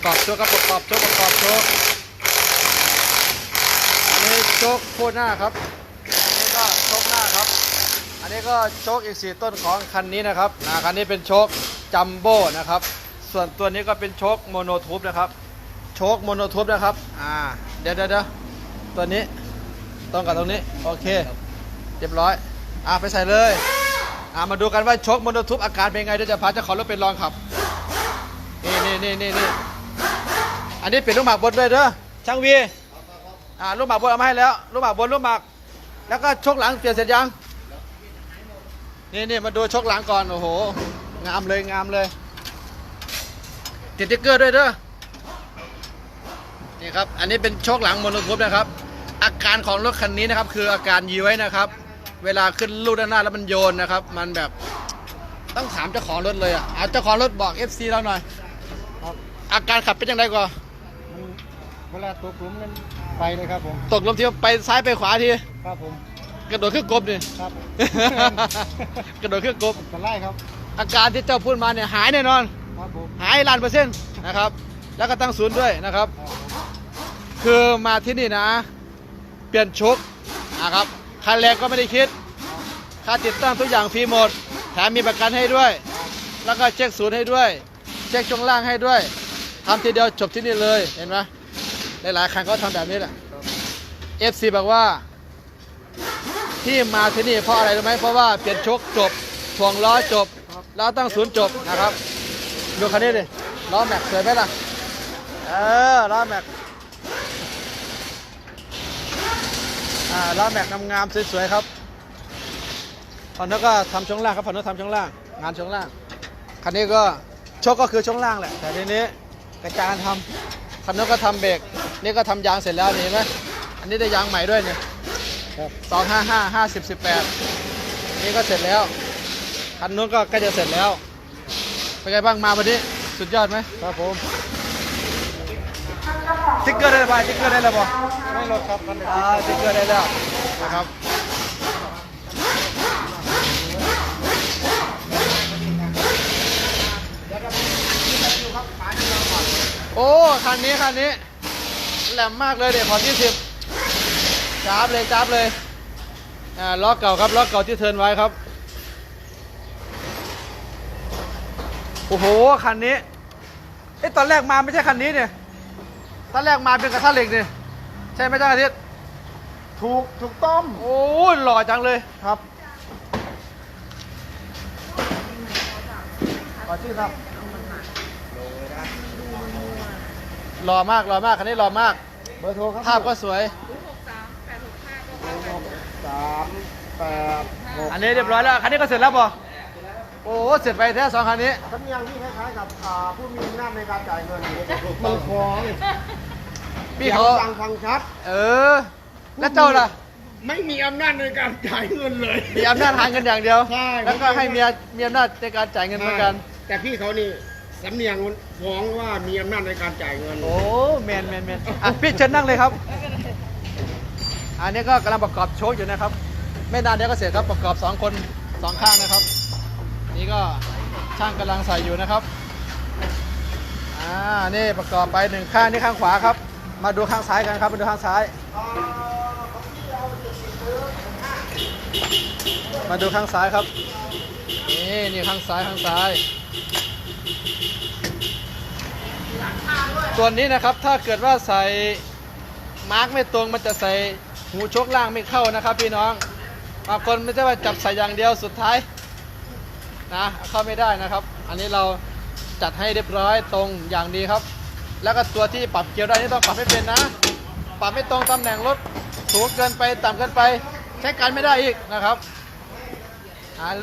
ประกอบโชคครับประกอบโชคประกอบโชคอันนี้โชคโคหน้าครับอันนี้ก็โชคหน้าครับ อันนี้ก็โชคอีกสี่ต้นของคันนี้นะครับนะคันนี้เป็นโชคจัมโบ้นะครับ ส่วนตัวนี้ก็เป็นโชคโมโนทูบนะครับ โชคโมโนทูบนะครับอ่าเดี๋ยวเดี๋ยวเดี๋ยวตัวนี้ตรงกับตรงนี้โอเค เรียบร้อยอ่าไปใส่เลยอ่ามาดูกันว่าโชคโมโนทูบอาการเป็นไงเดี๋ยวจะพาเจ้าของรถไปลองขับนี่นี่นี่นี่ อันนี้เปลี่ยนลูกหมากบนด้วยเด้อช่างวีอ่าลูกหมากบนเอามาให้แล้วลูกหมากบนลูกหมาก แล้วก็ชกหลังเปลี่ยนเสร็จยังนี่นี่มาดูชกหลังก่อนโอ้โหงามเลยงามเลยติดติ๊กเกอร์ด้วยเด้อนี่ครับอันนี้เป็นชคหลังโมโนทูบนะครับ อาการของรถคันนี้นะครับ คืออาการย้วยนะครับ เวลาขึ้นลูกด้านหน้าแล้วมันโยนนะครับ มันแบบต้องถามเจ้าของรถเลยอะเจ้าของรถบอก FC เราหน่อยอาการขับเป็นยังไงก่อน เวลาตกหลุมนั้นไปเลยครับผมตกลมทีไปซ้ายไปขวาทีครับผมกระโดดขึ้นกบนี่ครับ กระโดดขึ้นกบจะไล่ครับ อาการที่เจ้าพูดมาเนี่ยหายแน่นอน ครับผมหายล้านเปอร์เซ็นต์นะครับ แล้วก็ตั้งศูนย์ด้วยนะครับครับผมคือมาที่นี่นะ เปลี่ยนชุกนะครับค่าแรงก็ไม่ได้คิด ค่าติดตั้งทุกอย่างฟรีหมด แถมมีประกันให้ด้วย แล้วก็เช็คศูนย์ให้ด้วย เช็คช่วงล่างให้ด้วยทำทีเดียวจบที่นี่เลยเห็นไหม หลายๆครั้งก็ทำแบบนี้แหละ FC บอกว่า ที่มาที่นี่เพราะอะไรรู้ไหมเพราะว่าเปลี่ยนชกจบถ่วงล้อจบ แล้วตั้งศูนย์จบนะครับดูคันนี้ดิล้อแม็กสวยไหมล่ะเออล้อแม็กอ่าล้อแม็กงามๆสวยๆครับฝั่งนู้นก็ทำช่วงล่างครับฝั่งนู้นทำช่วงล่าง งานช่วงล่างคันนี้ก็ชกก็คือช่วงล่างแหละแต่ทีนี้กระจายกันทำคันนู้นก็ทำเบรก นี่ก็ทำยางเสร็จแล้วนี่เห็นไหมอันนี้ได้ยางใหม่ด้วยเนี่ยครับสองห้าห้าห้าสิบสิบแปดนี่ก็เสร็จแล้วคันนู้นก็ใกล้จะเสร็จแล้วเป็นไงบ้างมาวันนี้สุดยอดไหมครับผมสติ๊กเกอร์ได้ไหมสติ๊กเกอร์ได้แล้วบ่ไม่ลดครับมันอ่าสติ๊กเกอร์ได้แล้วนะครับโอ้คันนี้คันนี้ แหลมมากเลยเดี๋ยวขอที่สิบจ้าบเลยจ้าบเลยอ่าล้อเก่าครับล้อเก่าที่เทิร์นไว้ครับโอ้โหคันนี้เอ้ตอนแรกมาไม่ใช่คันนี้เนี่ยตอนแรกมาเป็นกระทะเหล็กเนี่ยใช่ไหมจ้าอาทิตย์ถูกถูกต้มโอ้ยหล่อจังเลยครับขอชื่อครับ หล่อมากหล่อมากคันนี้หล่อมาก เบอร์โทรครับภาพก็สวย สามแปดหกอันนี้เรียบร้อยแล้ว คันนี้ก็เสร็จแล้วป่ะโอ้เสร็จไปแท้สองคันนี้ สำเนียงที่คล้ายๆกับอ่าผู้มีอำนาจในการจ่ายเงินมันฟ้องพี่เขาดังฟังชัด เออ แล้วเจ้าล่ะ ไม่มีอำนาจในการจ่ายเงินเลย มีอำนาจหาเงินอย่างเดียว ใช่ แล้วก็ให้เมียมีอำนาจในการจ่ายเงินเหมือนกัน แต่พี่เขานี่ สำเนียงมันฟ้องว่ามีอำนาจในการจ่ายเงินโอ้แมนแมนแมนอะพี่เชิญนั่งเลยครับ อันนี้ก็กำลังประกอบโชว์อยู่นะครับ ไม่นานเดี๋ยวก็เสร็จครับประกอบสองคนสองข้างนะครับ นี่ก็ช่างกำลังใส่อยู่นะครับอ่านี่ประกอบไปหนึ่งข้างนี่ข้างขวาครับ มาดูข้างซ้ายกันครับมาดูข้างซ้าย มาดูข้างซ้ายครับ นี่นี่ข้างซ้ายข้างซ้าย ส่วนนี้นะครับถ้าเกิดว่าใส่มาร์กไม่ตรงมันจะใส่หูชกล่างไม่เข้านะครับ พี่น้องบางคนไม่ใช่ว่าจับใส่อย่างเดียวสุดท้ายนะเข้าไม่ได้นะครับ อันนี้เราจัดให้เรียบร้อยตรงอย่างดีครับ แล้วก็ตัวที่ปรับเกียร์ได้นี่ต้องปรับให้เป็นนะ ปรับไม่ตรงตำแหน่งรถสูงเกินไปต่ำเกินไปใช้การไม่ได้อีกนะครับ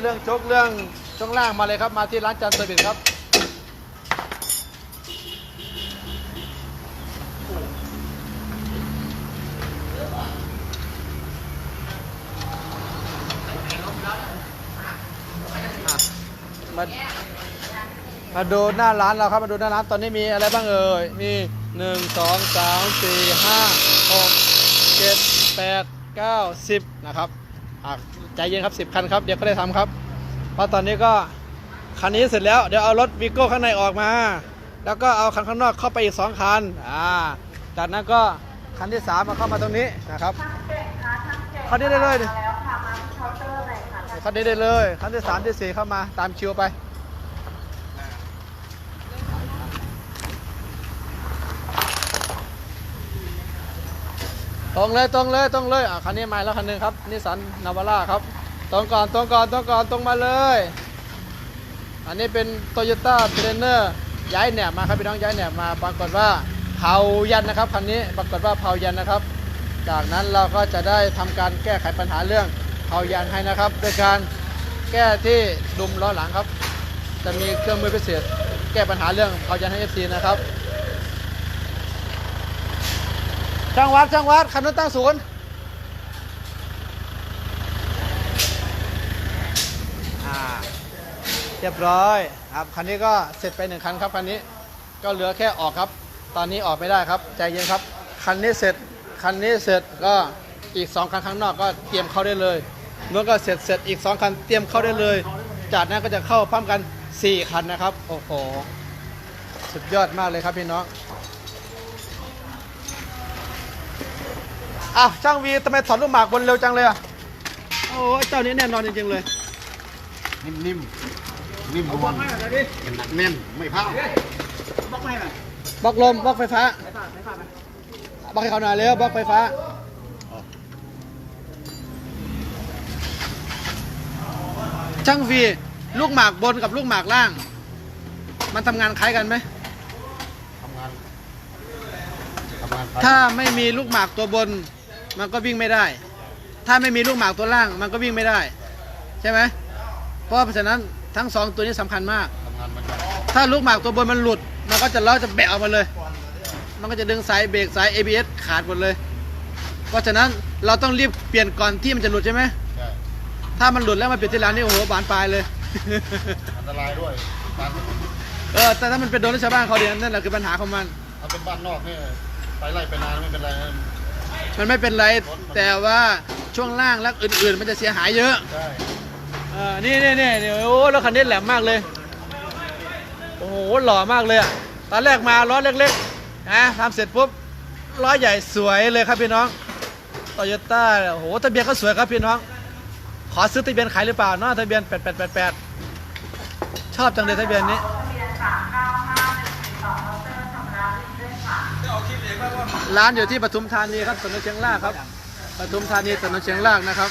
เรื่องชกเรื่องช่วงล่างมาเลยครับมาที่ร้านจันทร์เซอร์วิสครับ มามาดูหน้าร้านเราครับมาดูหน้าร้านตอนนี้มีอะไรบ้างเอ่ยมีหนึ่งสองสามสี่ห้าหกเจ็ดแปดเก้าสิบนะครับอะใจเย็นครับสิบคันครับเดี๋ยวก็ได้ทำครับเพราะตอนนี้ก็คันนี้เสร็จแล้วเดี๋ยวเอารถวีโก้ข้างในออกมา แล้วก็เอาคันข้างนอกเข้าไปอีกสองคันอ่าจากนั้นก็คันที่สามมาเข้ามาตรงนี้นะครับคันนี้ได้เลยดิ คันนี้ได้เลยคันที่สามที่สี่เข้ามาตามคิวไปตรงเลยตรงเลยตรงเลยอะคันนี้มาแล้วคันหนึงครับนิสันนาวาร่าครับตรงก่อนตรงก่อนตรงก่อนตรงมาเลย อันนี้เป็นโตโยต้าเทรนเนอร์ย้ายแหนบมาครับพี่น้องย้ายแหนบมาปรากฏว่าเผายันนะครับคันนี้ปรากฏว่าเผายันนะครับ จากนั้นเราก็จะได้ทำการแก้ไขปัญหาเรื่อง เผายันให้นะครับโดยการแก้ที่ดุมล้อหลังครับ จะมีเครื่องมือพิเศษ แก้ปัญหาเรื่องเผายันให้ FC นะครับช่างวัดช่างวัดคันนู้นตั้งศูนย์อ่าเรียบร้อยครับคันนี้ก็เสร็จไปหนึ่งคันครับคันนี้ก็เหลือแค่ออกครับ ตอนนี้ออกไม่ได้ครับ ใจเย็นครับ คันนี้เสร็จ คันนี้เสร็จก็อีกสองคันข้างนอกก็เตรียมเข้าได้เลย นู้นก็เสร็จเสร็จอีกสองคันเตรียมเข้าได้เลย จากนั้นก็จะเข้าพร้อมกันสี่คันนะครับ โอ้โห สุดยอดมากเลยครับพี่น้องอ้าวช่างวีทำไมถอดลูกหมากบนเร็วจังเลยอะโอ้ยเจ้านี้แน่นอนจริงๆเลย นิ่มนิ่มนิ่มนวลเป็นหนักแน่นไม่พลาดบล็อกลมบล็อกไฟฟ้าบล็อกให้เขาหน่อยเร็วบล็อกไฟฟ้า ช่างฟีลูกหมากบนกับลูกหมากล่าง มันทำงานคล้ายกันไหมทำงานทำงานถ้าไม่มีลูกหมากตัวบน มันก็วิ่งไม่ได้ ถ้าไม่มีลูกหมากตัวล่าง มันก็วิ่งไม่ได้ ใช่ไหมเพราะฉะนั้นทั้งสองตัวนี้สำคัญมาก ทำงานเหมือนกันถ้าลูกหมากตัวบนมันหลุด มันก็จะล้อจะแบะออกมาเลย มันก็จะดึงสายเบรกสาย ABS ขาดหมดเลย เพราะฉะนั้นเราต้องรีบเปลี่ยนก่อนที่มันจะหลุดใช่ไหมใช่ ถ้ามันหลุดแล้วมาเปลี่ยนที่ร้านนี่โอ้โหบานปลายเลย อันตรายด้วยบ้านเออแต่ถ้ามันเป็นโดนชาวบ้านเขาเดียวนั่นแหละคือปัญหาของมัน ถ้าเป็นบ้านนอกนี่ไปไล่ไปนานไม่เป็นไรนะมันไม่เป็นไรแต่ว่าช่วงล่างและอื่นๆ มันจะเสียหายเยอะใช่เออนี่นี่นี่นี่โอ้รถคันนี้แหลมมากเลย โอ้โหหล่อมากเลยอะตอนแรกมาล้อเล็กๆนะทำเสร็จปุ๊บล้อใหญ่สวยเลยครับพี่น้องโตโยต้าโอ้โหทะเบียนก็สวยครับพี่น้องข อซื้อทะเบียนขายหรือเปล่าเนาะทะเบียน8888ชอบจังเลยทะเบียนนี้ร้านอยู่ที่ปทุมธานีครับถนนเชียงรากครับปทุมธานีถนนเชียงรากนะครับ